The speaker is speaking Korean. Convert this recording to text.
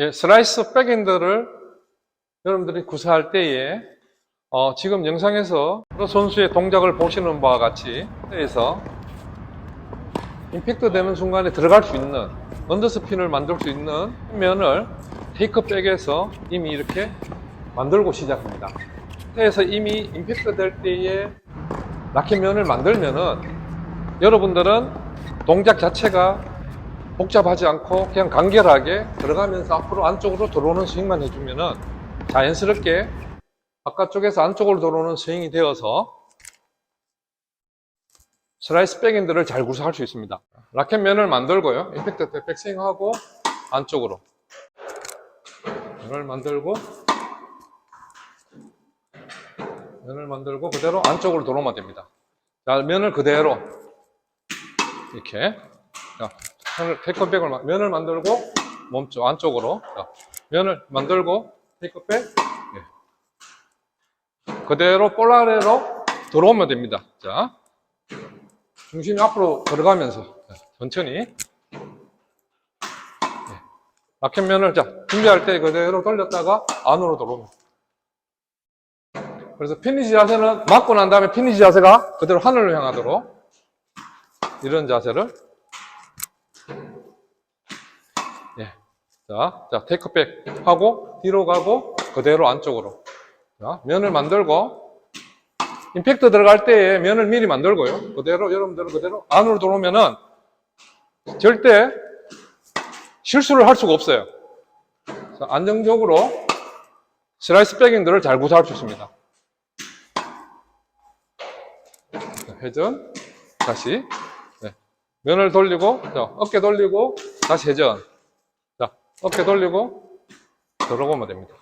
예, 슬라이스 백엔드를 여러분들이 구사할 때에 어, 지금 영상에서 선수의 동작을 보시는 바와 같이 에서 임팩트 되는 순간에 들어갈 수 있는 언더스핀을 만들 수 있는 면을 테이크 백에서 이미 이렇게 만들고 시작합니다. 그래서 이미 임팩트 될 때에 라켓면을 만들면은 여러분들은 동작 자체가 복잡하지 않고 그냥 간결하게 들어가면서 앞으로 안쪽으로 들어오는 스윙만 해주면은 자연스럽게 바깥쪽에서 안쪽으로 들어오는 스윙이 되어서 슬라이스 백엔드를 잘 구사할 수 있습니다. 라켓면을 만들고요. 임팩트 때 백스윙하고 안쪽으로 면을 만들고 면을 만들고 그대로 안쪽으로 들어오면 됩니다. 자, 면을 그대로 이렇게 자, 테이크백을 마- 면을 만들고 몸쪽 안쪽으로 자, 면을 만들고 테이크백 예. 그대로 볼라레로 들어오면 됩니다. 자, 중심이 앞으로 들어가면서 자, 천천히 예. 라켓면을 자 준비할 때 그대로 돌렸다가 안으로 들어오면 그래서 피니시 자세는 맞고 난 다음에 피니시 자세가 그대로 하늘을 향하도록 이런 자세를 예. 자, 자, 테이크백 하고 뒤로 가고 그대로 안쪽으로. 자, 면을 만들고 임팩트 들어갈 때에 면을 미리 만들고요. 그대로 여러분들은 그대로 안으로 들어오면은 절대 실수를 할 수가 없어요. 자, 안정적으로 슬라이스 백인들을 잘 구사할 수 있습니다. 자, 회전 다시 네. 면을 돌리고 자, 어깨 돌리고 다시 회전 자, 어깨 돌리고 들어보면 됩니다.